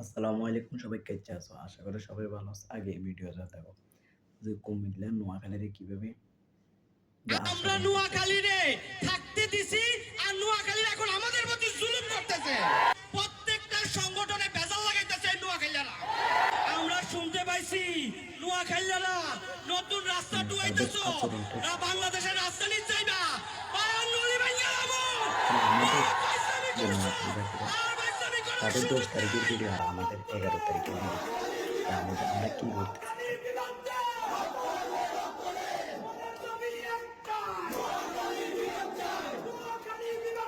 আসসালামু আলাইকুম সবাই কেচে আছো? আশা করি সবাই ভালো আছে। আগে এই ভিডিওটা দেখো যে কুমিল্লা নোয়াখালীরে কীভাবে আমরা নোয়াখালীরে থাকতে দিছি আর নোয়াখালীর এখন আমাদের প্রতি জুলুম করতেছে। প্রত্যেকটা সংগঠনে ভেজাল লাগাইতেছে এই নোয়াখালীরা। আমরা শুনতে পাইছি নোয়াখালীরা নতুন রাস্তা টুয়াইতেছো আচরণটা- না বাংলাদেশের রাজধানী চাইবা বায়ান্নলি ভাইয়া যাব তাদের দশ তারিখের ভিডিও আর আমাদের এগারো তারিখের ভিডিও আমাদের, আমরা কি করতেছি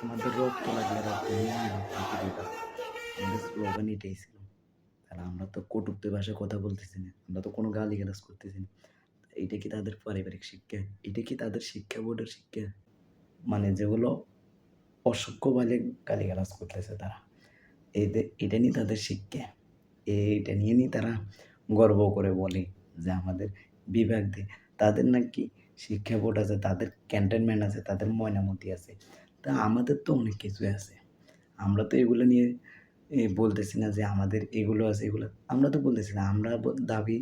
আমাদের রক্ত লাগলে স্লোগান এটাই ছিল। তাহলে আমরা তো কটুক্ত ভাষায় কথা বলতেছি না, আমরা তো কোনো গালি গালাজ করতেছি না। এটা কি তাদের পারিবারিক শিক্ষা? এটা কি তাদের শিক্ষা বোর্ডের শিক্ষা? মানে যেগুলো অসভ্য বলে গালি গালাজ করতেছে তারা। এদের এটা নিয়ে তাদের শিক্ষা। এটা নিয়ে নিয়ে তারা গর্ব করে বলে যে আমাদের বিভাগ দিয়ে তাদের নাকি শিক্ষা বোর্ড আছে, তাদের ক্যান্টনমেন্ট আছে, তাদের ময়নামতি আছে। তা আমাদের তো অনেক কিছুই আছে। আমরা তো এগুলো নিয়ে বলতেছি না যে আমাদের এগুলো আছে, এগুলো আমরা তো বলতেছি না, আমরা দাবি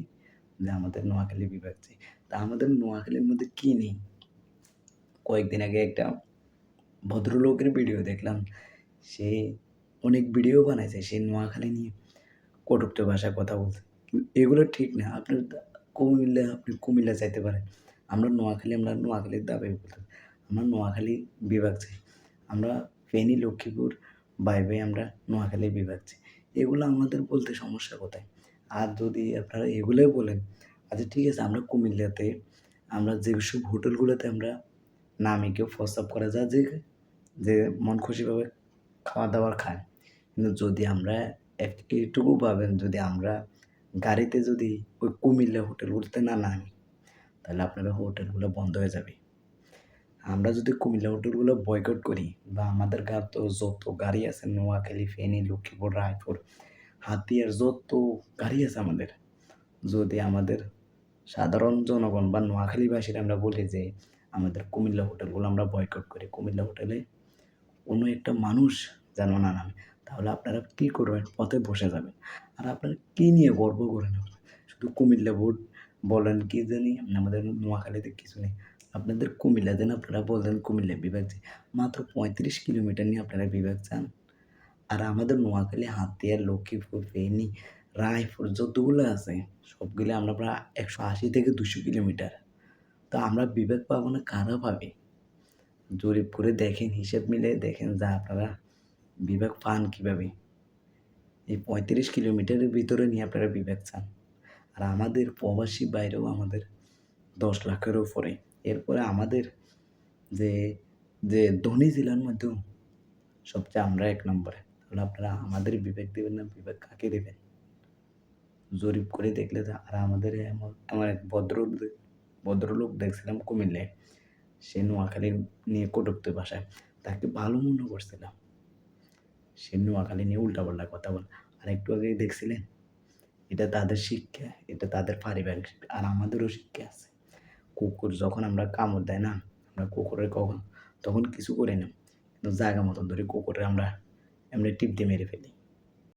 যে আমাদের নোয়াখালী বিভাগ চাই। তা আমাদের নোয়াখালীর মধ্যে কী নেই? কয়েকদিন আগে একটা ভদ্রলোকের ভিডিও দেখলাম। সে অনেক ভিডিও বানাইছে সে নোয়াখালী নিয়ে। কটুক্ত ভাষায় কথা বলছে। এগুলো ঠিক না। আপনি কুমিল্লা আপনি কুমিল্লা চাইতে পারেন। আমরা নোয়াখালী, আমরা নোয়াখালীর দাবি বলতে আমরা নোয়াখালী বিভাগ চাই। আমরা ফেনী, লক্ষ্মীপুর, বাই বাই আমরা নোয়াখালী বিভাগ চাই। এগুলো আমাদের বলতে সমস্যা কোথায়? আর যদি আপনারা এগুলোই বলেন আচ্ছা ঠিক আছে, আমরা কুমিল্লাতে, আমরা যেসব হোটেলগুলোতে আমরা নামে কেউ প্রস্তাব করা যায় যে যে মন খুশিভাবে খাওয়া দাওয়ার খায়। কিন্তু যদি আমরা এইটুকু পাবেন যদি আমরা গাড়িতে যদি ওই কুমিল্লা হোটেলগুলোতে না নামি, তাহলে আপনাদের হোটেলগুলো বন্ধ হয়ে যাবে। আমরা যদি কুমিল্লা হোটেলগুলো বয়কট করি বা আমাদের গা তো যত গাড়ি আছে, নোয়াখালী, ফেনী, লক্ষ্মীপুর, রায়পুর, হাতিয়ার যত গাড়ি আছে আমাদের, যদি আমাদের সাধারণ জনগণ বা নোয়াখালীবাসীরা আমরা বলি যে আমাদের কুমিল্লা হোটেলগুলো আমরা বয়কট করি, কুমিল্লা হোটেলে কোনো একটা মানুষ যেন না নামে। তাহলে আপনারা কী করবেন? পথে বসে যাবেন। আর আপনারা কী নিয়ে গর্ব করেন শুধু কুমিল্লা বোর্ড বলেন কি জানি? আমাদের নোয়াখালীতে কিছু নেই। আপনাদের কুমিল্লা দেন আপনারা বললেন কুমিল্লা বিভাগ যে মাত্র পঁয়ত্রিশ কিলোমিটার নিয়ে আপনারা বিভাগ চান। আর আমাদের নোয়াখালী, হাতিয়ার, লক্ষ্মীপুর, ফেনী, রায়পুর যতগুলো আছে, সবগুলো আমরা প্রায় একশো আশি থেকে দুশো কিলোমিটার। তো আমরা বিবেক পাবো না, কারা পাবে? জরিপ করে দেখেন, হিসেব মিলে দেখেন যা আপনারা বিবেক পান কীভাবে? এই পঁয়ত্রিশ কিলোমিটারের ভিতরে নিয়ে আপনারা বিবেক চান। আর আমাদের প্রবাসী বাইরেও আমাদের দশ লাখের উপরে। এরপরে আমাদের যে যে ধনী জেলার মধ্যেও সবচেয়ে আমরা এক নম্বরে। তাহলে আপনারা আমাদের বিবেক দেবেন না, বিবেক কাকে দেবেন? জরিপ করে দেখলে তো আর আমাদের এমন, আমার এক ভদ্র ভদ্রলোক দেখছিলাম কুমিল্লায়। সে নোয়াখালী নিয়ে কটুক্ত বাসায় তাকে ভালো মনে করছিলাম। সে নোয়াখালী নিয়ে উল্টাপাল্টা কথা বলে। আর একটু আগে দেখছিলেন? এটা তাদের শিক্ষা, এটা তাদের পারিবারিক শিক্ষা, আর আমাদেরও শিক্ষা আছে। কুকুর যখন আমরা কামড় দেয় না, আমরা কুকুরের কখন, তখন কিছু করি না। কিন্তু জায়গা মতন ধরে কুকুরের আমরা এমনি টিপ দিয়ে মেরে ফেলি।